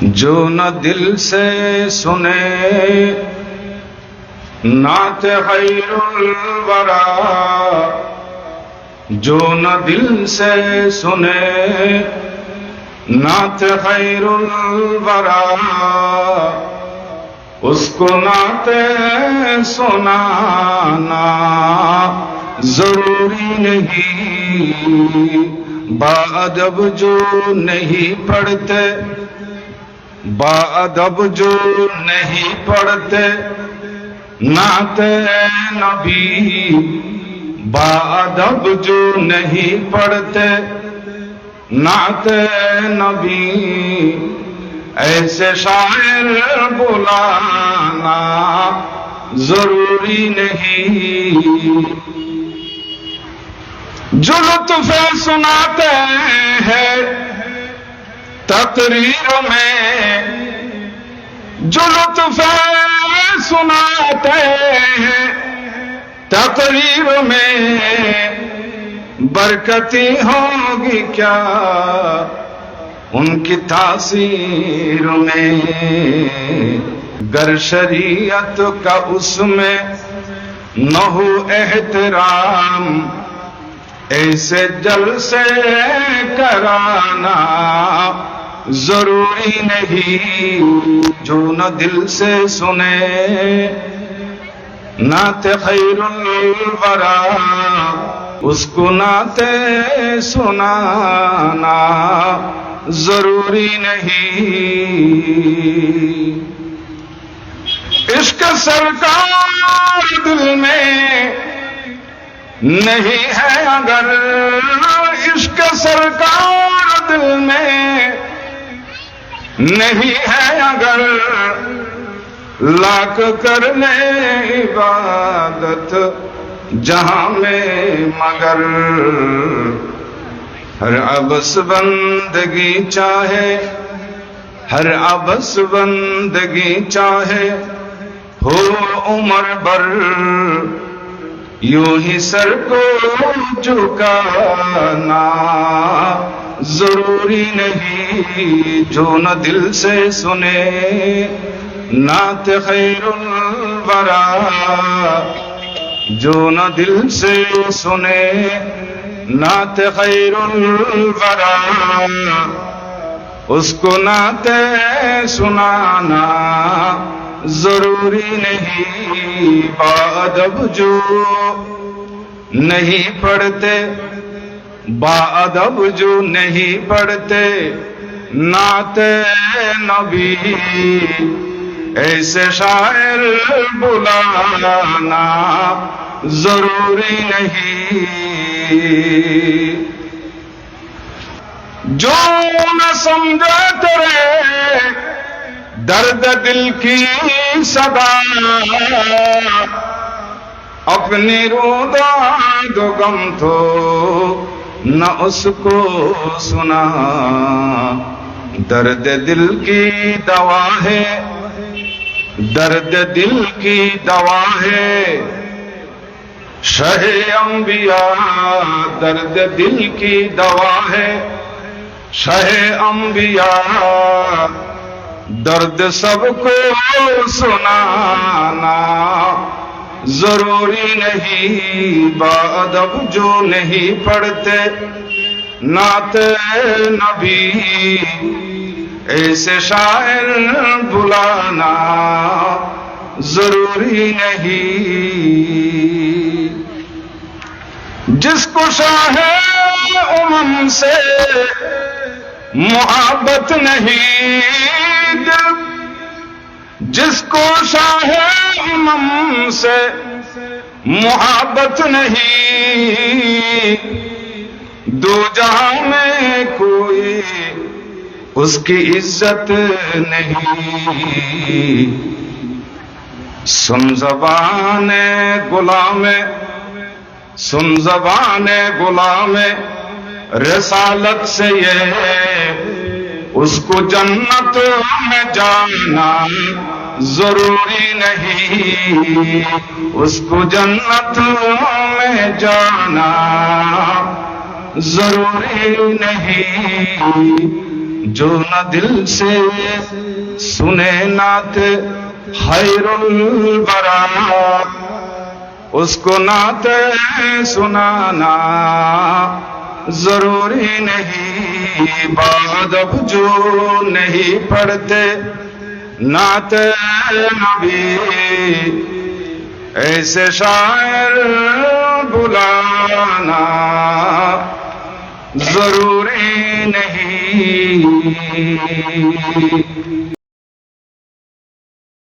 جو نہ دل سے سنے، نعت خیر الورا۔ جو نہ دل سے سنے، نعت خیر الورا۔ اس کو نعت سنانا ضروری نہیں۔ با ادب جو نہیں پڑھتے با ادب جو نہیں پڑھتے، نعت نبی۔ با ادب جو نہیں پڑھتے، نعت نبی۔ ایسے شاعر بلانا ضروری نہیں۔ جو لطف سناتے ہیں تقریر میں جو لطف سناتے ہیں تقریر میں برکتی ہوگی کیا؟ ان کی تاثیر میں گر شریعت کا اس میں نہ ہو احترام، ایسے جل سے کرانا۔ ضروری نہیں، جو نہ دل سے سنے۔ نعت خیر الورا، اس کو نعت سنانا ضروری نہیں۔ عشق سرکار دل میں نہیں ہے اگر نہیں ہے اگر لاکھ کر لے عبادت جہاں میں مگر ہر ابس بندگی چاہے، ہر ابس بندگی چاہے، ہو عمر بر یوں ہی سر کو جھکانا۔ ضروری نہیں جو نہ دل سے سنے، نعت خیر الورا، جو نہ دل سے سنے، نعت خیر الورا۔ اس کو نعت سنانا ضروری نہیں بادب جو نہیں پڑھتے با ادب جو نہیں پڑھتے، نعت نبی۔ ایسے شاعر بلانا ضروری نہیں۔ جو نہ سمجھا تیرے درد دل کی صدا۔ اپنی رودا دو غم تو نہ اس کو سنا۔ درد دل کی دوا ہے۔ درد دل کی دوا ہے۔ شہ انبیاء، درد دل کی دوا ہے۔ شہ انبیاء، درد سب کو سنانا ضروری نہیں بادب جو نہیں پڑھتے۔ نعت نبی، ایسے شاعر بلانا ضروری نہیں۔ جس کو شاہ امم سے محبت نہیں جس کو شاہ امم سے محبت نہیں، دو جہاں میں کوئی اس کی عزت نہیں۔ سن زبان غلام، سن زبان غلام، رسالت سے یہ، اس کو جنت میں جانا۔ ضروری نہیں۔ اس کو جنت میں جانا ضروری نہیں۔ جو نہ دل سے سنے نعت خیر البرا اس کو نعت سنانا ضروری نہیں۔ بعد اب جو نہیں پڑھتے نعت نبی ایسے شاعر بلانا ضروری نہیں۔